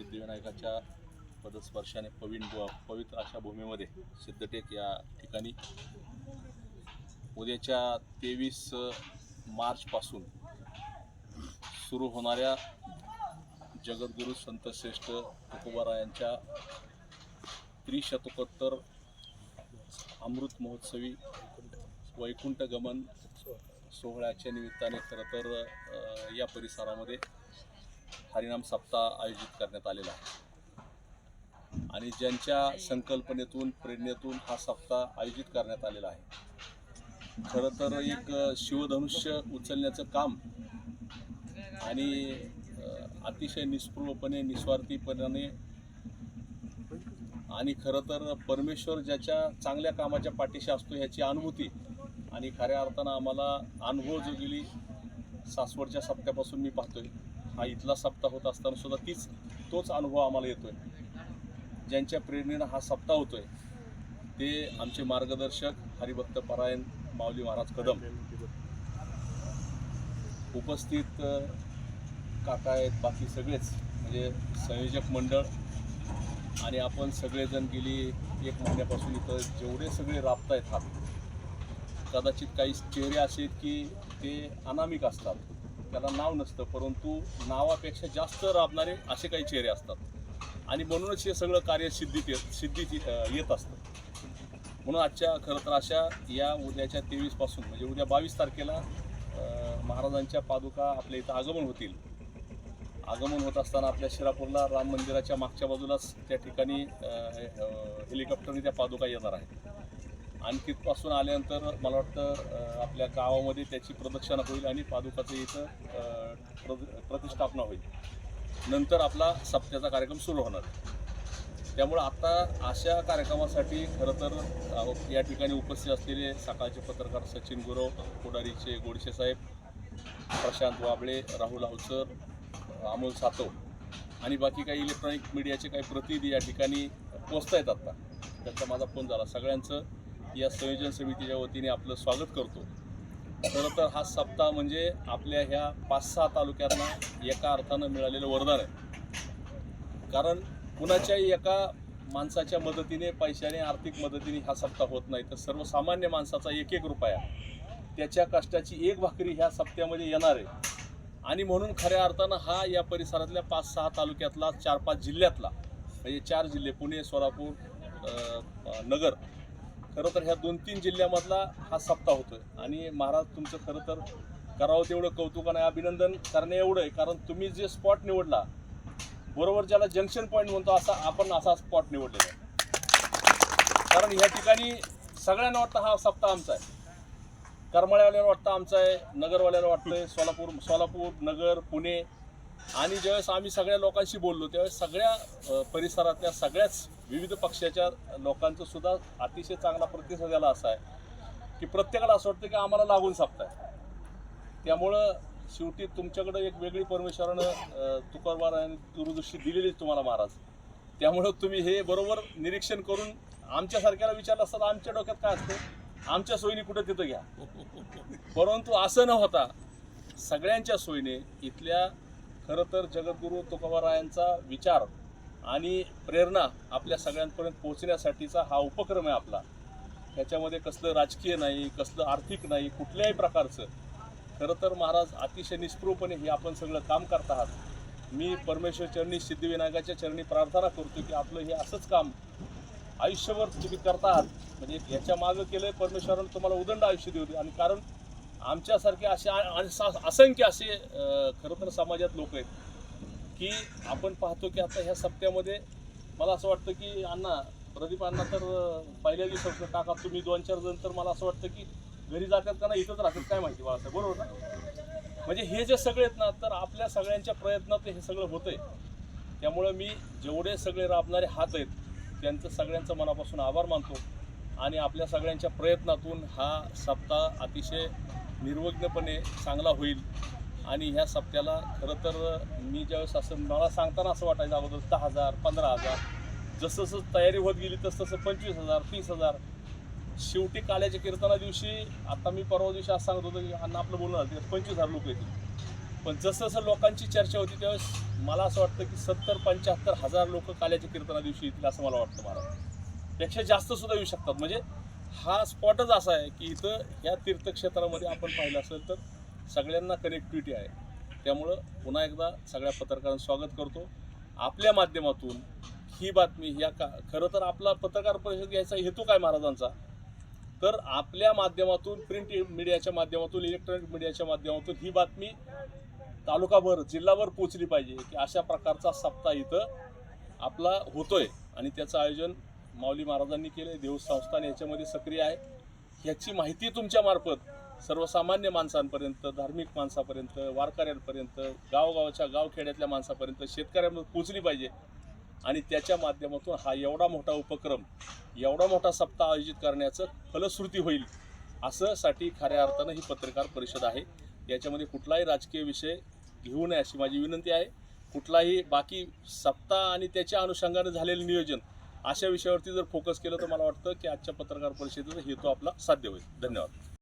सिद्धिविनायकाच्या पदस्पर्शाने पविन पवित्र अशा भूमीमध्ये सिद्धटेक या ठिकाणी. उद्याच्या तेवीस मार्चपासून सुरू होणाऱ्या जगद्गुरू संतश्रेष्ठ तुकोबारायांच्या त्रिशतकोत्तर अमृत महोत्सवी वैकुंठ गमन सोहळ्याच्या निमित्ताने खरं तर या परिसरामध्ये हरिनाम सप्ताह आयोजित करण्यात आलेला आहे. आणि ज्यांच्या संकल्पनेतून प्रेरणेतून हा सप्ताह आयोजित करण्यात आलेला आहे. खरं तर एक शिवधनुष्य उचलण्याचं काम आणि अतिशय निस्पृहपणे निस्वार्थीपणाने आणि खरं तर परमेश्वर ज्याच्या चांगल्या कामाच्या पाठीशी असतो ह्याची अनुभूती आणि खऱ्या अर्थानं आम्हाला अनुभव जो गेली सासवडच्या सप्त्यापासून मी पाहतोय. हा इथला सप्ताह होत असताना सुद्धा तीच तोच अनुभव आम्हाला येतोय. ज्यांच्या प्रेरणेनं हा सप्ताह होतोय ते आमचे मार्गदर्शक हरिभक्त परायण माऊली महाराज कदम. उपस्थित काका आहेत बाकी सगळेच म्हणजे संयोजक मंडळ आणि आपण सगळेजण गेली एक महिन्यापासून इथं जेवढे सगळे राबत आहेत कदाचित काही चेहरे असे आहेत की ते अनामिक असतात. त्याला नाव नसतं परंतु नावापेक्षा जास्त राबणारे असे काही चेहरे असतात. आणि म्हणूनच हे सगळं कार्य सिद्धीत येत सिद्धीत येत असतं. म्हणून आजच्या खरं तर अशा या उद्याच्या तेवीसपासून म्हणजे उद्या बावीस तारखेला महाराजांच्या पादुका आपल्या इथं आगमन होतील. आगमन होत असताना आपल्या शिरापूरला राम मंदिराच्या मागच्या बाजूलाच त्या ठिकाणी हेलिकॉप्टरने त्या पादुका येणार आहेत. आणि तिथपासून आल्यानंतर मला वाटतं आपल्या गावामध्ये त्याची प्रदक्षिणा होईल आणि पादुकाचं इथं प्रतिष्ठापना होईल. नंतर आपला सप्त्याचा कार्यक्रम सुरू होणार. त्यामुळं आता अशा कार्यक्रमासाठी खरं तर या ठिकाणी उपस्थित असलेले सकाळचे पत्रकार सचिन गुरव कोडारीचे गोडशे साहेब प्रशांत वाबळे राहुल अवसर अमोल सातव आणि बाकी काही इलेक्ट्रॉनिक मीडियाचे काही प्रतिनिधी या ठिकाणी पोचता येतात आता. त्याचा माझा फोन झाला सगळ्यांचं. या संयोजन समितीच्या वतीने आपलं स्वागत करतो. खरं तर हा सप्ताह म्हणजे आपल्या ह्या पाच सहा तालुक्यांना एका अर्थानं मिळालेलं वरदान आहे. कारण कुणाच्याही एका माणसाच्या मदतीने पैशाने आर्थिक मदतीने हा सप्ताह होत नाही. तर सर्वसामान्य माणसाचा एक एक रुपया त्याच्या कष्टाची एक भाकरी ह्या सप्त्यामध्ये येणार आहे. आणि म्हणून खऱ्या अर्थानं हा या परिसरातल्या पाच सहा तालुक्यातला चार पाच जिल्ह्यातला म्हणजे चार जिल्हे पुणे सोलापूर नगर खरं तर ह्या दोन तीन जिल्ह्यामधला हा सप्ताह होतोय. आणि महाराज तुमचं खरं तर करावं तेवढं कौतुक आणि अभिनंदन करणे एवढं आहे. कारण तुम्ही जे स्पॉट निवडला बरोबर ज्याला जंक्शन पॉईंट म्हणतो असा आपण असा स्पॉट निवडलेला आहे. कारण ह्या ठिकाणी सगळ्यांना वाटतं हा सप्ताह आमचा आहे. करमाळ्यावाल्याला वाटतं आमचा आहे नगरवाल्याला वाटतंय सोलापूर सोलापूर नगर पुणे आणि ज्यावेळेस आम्ही सगळ्या लोकांशी बोललो त्यावेळेस सगळ्या परिसरातल्या सगळ्याच विविध पक्षाच्या लोकांचं सुद्धा अतिशय चांगला प्रतिसाद याला असा आहे की प्रत्येकाला असं वाटतं की आम्हाला लागून सापताय. त्यामुळं शेवटी तुमच्याकडे एक वेगळी परमेश्वरानं तुकारवार आणि दूरदृष्टी दिलेलीच तुम्हाला महाराज. त्यामुळं तुम्ही हे बरोबर निरीक्षण करून आमच्यासारख्याला विचारलं असतात तर आमच्या डोक्यात काय असतं? आमच्या सोयीने कुठं तिथं घ्या. परंतु असं न होता सगळ्यांच्या सोयीने इथल्या खरं तर जगद्गुरू तुकोबारायांचा विचार आणि प्रेरणा आपल्या सगळ्यांपर्यंत पोहोचण्यासाठीचा हा उपक्रम आहे आपला. त्याच्यामध्ये कसलं राजकीय नाही कसलं आर्थिक नाही कुठल्याही प्रकारचं. खरं तर महाराज अतिशय निस्पृहपणे हे आपण सगळं काम करत आहात. मी परमेश्वर चरणी सिद्धिविनायकाच्या चरणी प्रार्थना करतो की आपलं हे असंच काम आयुष्यभर तुम्ही करता आहात. म्हणजे याच्या मागं केलं परमेश्वरानं तुम्हाला उदंड आयुष्य देऊ दे. आणि कारण आमच्यासारखे असे आ- आणि असंख्य असे खरं तर समाजात लोक आहेत की आपण पाहतो की आता ह्या सप्त्यामध्ये मला असं वाटतं की अण्णा प्रदीप अण्णा तर पहिल्या दिवसापासून टाका तुम्ही दोन चार जण तर मला असं वाटतं की घरी जातात का नाही इथंच राहतात. काय माहिती बाळासाहेब बरोबर ना? म्हणजे हे जे सगळे आहेत ना तर आपल्या सगळ्यांच्या प्रयत्नात हे सगळं होतंय. त्यामुळं मी जेवढे सगळे राबणारे हात आहेत त्यांचं सगळ्यांचं मनापासून आभार मानतो. आणि आपल्या सगळ्यांच्या प्रयत्नातून हा सप्ताह अतिशय निर्विघ्नपणे चांगला होईल. आणि ह्या सप्त्याला खरं तर मी ज्यावेळेस असं मला सांगताना असं वाटायचं अगोदर दहा हजार पंधरा हजार जसं जसं तयारी होत गेली तसं तसं पंचवीस हजार तीस हजार. शेवटी काल्याच्या कीर्तना दिवशी आता मी परवा दिवशी असं सांगत होतो की अण्णा आपलं बोलणं झालं पंचवीस हजार लोक येतील. पण जसं जसं लोकांची चर्चा होती त्यावेळेस मला असं वाटतं की सत्तर पंच्याहत्तर हजार लोक काल्याच्या कीर्तना दिवशी येतील असं मला वाटतं मला. पेक्षा जास्त सुद्धा येऊ शकतात. म्हणजे हा स्पॉटच असा आहे की इथं या तीर्थक्षेत्रामध्ये आपण पाहिलं असेल तर सगळ्यांना कनेक्टिव्हिटी आहे. त्यामुळं पुन्हा एकदा सगळ्या पत्रकारांचं स्वागत करतो. आपल्या माध्यमातून ही बातमी या का खरं तर आपला पत्रकार परिषद घ्यायचा हेतू काय महाराजांचा? तर आपल्या माध्यमातून प्रिंट मीडियाच्या माध्यमातून इलेक्ट्रॉनिक मीडियाच्या माध्यमातून ही बातमी तालुकाभर जिल्हाभर पोचली पाहिजे की अशा प्रकारचा सप्ताह इथं आपला होतोय आणि त्याचं आयोजन माऊली महाराजांनी केलं देव संस्थान याच्यामध्ये सक्रिय आहे. ह्याची माहिती तुमच्यामार्फत सर्वसामान्य माणसांपर्यंत धार्मिक माणसापर्यंत वारकऱ्यांपर्यंत गावगावाच्या गावखेड्यातल्या माणसापर्यंत शेतकऱ्यांमध्ये पोचली पाहिजे. आणि त्याच्या माध्यमातून हा एवढा मोठा उपक्रम एवढा मोठा सप्ताह आयोजित करण्याचं फलश्रुती होईल असं साठी खऱ्या अर्थानं ही पत्रकार परिषद आहे. याच्यामध्ये कुठलाही राजकीय विषय घेऊ नये अशी माझी विनंती आहे. कुठलाही बाकी सप्ताह आणि त्याच्या अनुषंगाने झालेलं नियोजन अशा विषयावरती जर फोकस केलं तर मला वाटतं की आजच्या पत्रकार परिषदेचा हेतू आपला साध्य होईल. धन्यवाद.